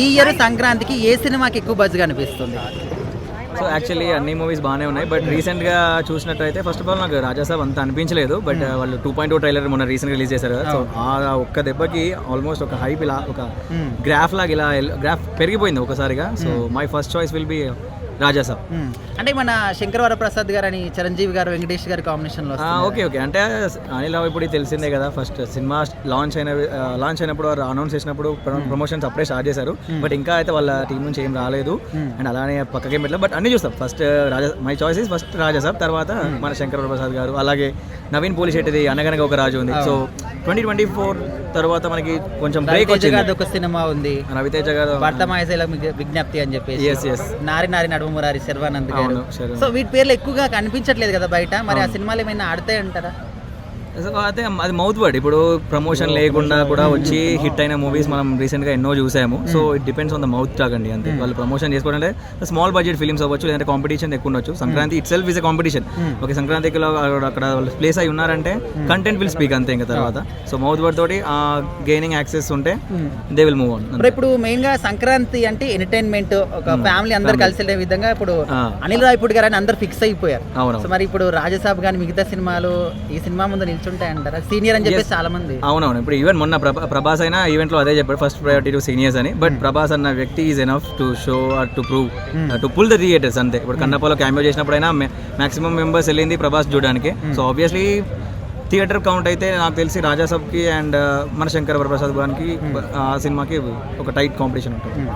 ఈ ఇయర్ సంక్రాంతికి ఏ సినిమాకి ఎక్కువ బజ్గా అనిపిస్తుంది? సో యాక్చువల్లీ అన్ని మూవీస్ బాగానే ఉన్నాయి. బట్ రీసెంట్గా చూసినట్టయితే ఫస్ట్ ఆఫ్ ఆల్ నాకు రాజాసాబ్ అంత అనిపించలేదు. బట్ వాళ్ళు టూ పాయింట్ టూ ట్రైలర్ మొన్న రీసెంట్ రిలీజ్ చేశారు సో ఆ ఒక్క దెబ్బకి ఆల్మోస్ట్ ఒక హైప్ ఇలా ఒక గ్రాఫ్ లాగా ఇలా గ్రాఫ్ పెరిగిపోయింది ఒకసారిగా. So my first choice will be Rajasaab. అంటే మన శంకర్ వరప్రసాద్ గారు అని చిరంజీవి గారు వెంకటేష్ గారి కాంబినేషన్లో ఓకే ఓకే. అంటే అనిల్ ఇప్పుడు తెలిసిందే కదా ఫస్ట్ సినిమా లాంచ్ అయిన లాంచ్ అయినప్పుడు అనౌన్స్ చేసినప్పుడు ప్రమోషన్స్ అప్పుడే స్టార్ట్ చేశారు. బట్ ఇంకా అయితే వాళ్ళ టీం నుంచి ఏం రాలేదు. అండ్ అలానే పక్కకే పెట్టలేదు బట్ అన్ని చూస్తాం. First Raja my choice is first Rajasaab తర్వాత మన శంకర్ ప్రసాద్ గారు. అలాగే నవీన్ పోలి శెట్టిది అనగనగా ఒక రాజు ఉంది. సో ట్వంటీ ట్వంటీ ఫోర్ తర్వాత మనకి కొంచెం బ్రేక్ వచ్చింది. ఒక సినిమా ఉంది. రవితేజ గారు భర్త మాయసేల విజ్ఞప్తి అని చెప్పేసి. Yes, yes. నారి నారి నడుమురారి శర్వానంద్ గారు. సో వీటి పేర్లు ఎక్కువగా కనిపించట్లేదు కదా బయట. మరి ఆ సినిమాలు ఏమైనా ఆడతాయి అంటారా అయితే అది మౌత్ వర్డ్ ఇప్పుడు ప్రమోషన్ లేకుండా కూడా వచ్చి హిట్ అయిన మూవీస్ మనం రీసెంట్గా ఎన్నో చూసాము. So it depends on the mouth talk అండి అంతే. వాళ్ళు ప్రమోషన్ చేసుకోవాలంటే స్మాల్ బడ్జెట్ ఫిల్మ్స్ అవ్వచ్చు లేదంటే కాంపిటీషన్ ఎక్కువ ఉండొచ్చు. Sankranti itself is a competition okay సంక్రాంతికి అక్కడ వాళ్ళు ప్లేస్ అయి ఉన్నారంటే కంటెంట్ విల్ స్పీక్ అంతే ఇంకా తర్వాత. సో మౌత్ వర్డ్ తోటి గెయినింగ్ యాక్సెస్ ఉంటే దే విల్ మూవ్ ఆన్ ఇప్పుడు ఇప్పుడు మెయిన్గా సంక్రాంతి అంటే ఎంటర్టైన్మెంట్ ఒక ఫ్యామిలీ అందరు కలిసి విధంగా ఇప్పుడు ఆ. అనిల్ రాయపూడి గారు అని అందరు ఫిక్స్ అయిపోయారు. అవును మరి ఇప్పుడు రాజసాబ్ కానీ మిగతా సినిమాలు ఈ సినిమా ముందు నిల్చుంటాయంటారా సీనియర్ అని చెప్పేసి చాలా మంది అవునవును. ఇప్పుడు ఈవెన్ మొన్న ప్రభా- ప్రభాస్ అయినా ఈవెంట్లో అదే చెప్పాడు. ఫస్ట్ ప్రయారిటీ టు సీనియర్స్ అని. బట్ ప్రభాస్ అన్న వ్యక్తి is enough to show or to prove to pull the theatres అంతే. ఇప్పుడు కన్నప్పలో క్యామియో చేసినప్పుడైనా మాక్సిమం మెంబర్స్ వెళ్ళింది ప్రభాస్ చూడడానికి. సో ఆబ్వియస్లీ థియేటర్ కౌంట్ అయితే నాకు తెలిసి రాజాసబ్కి అండ్ మన శంకర్ వరప్రసాద్ గారికి ఆ సినిమాకి ఒక టైట్ కాంపిటీషన్ ఉంటుంది.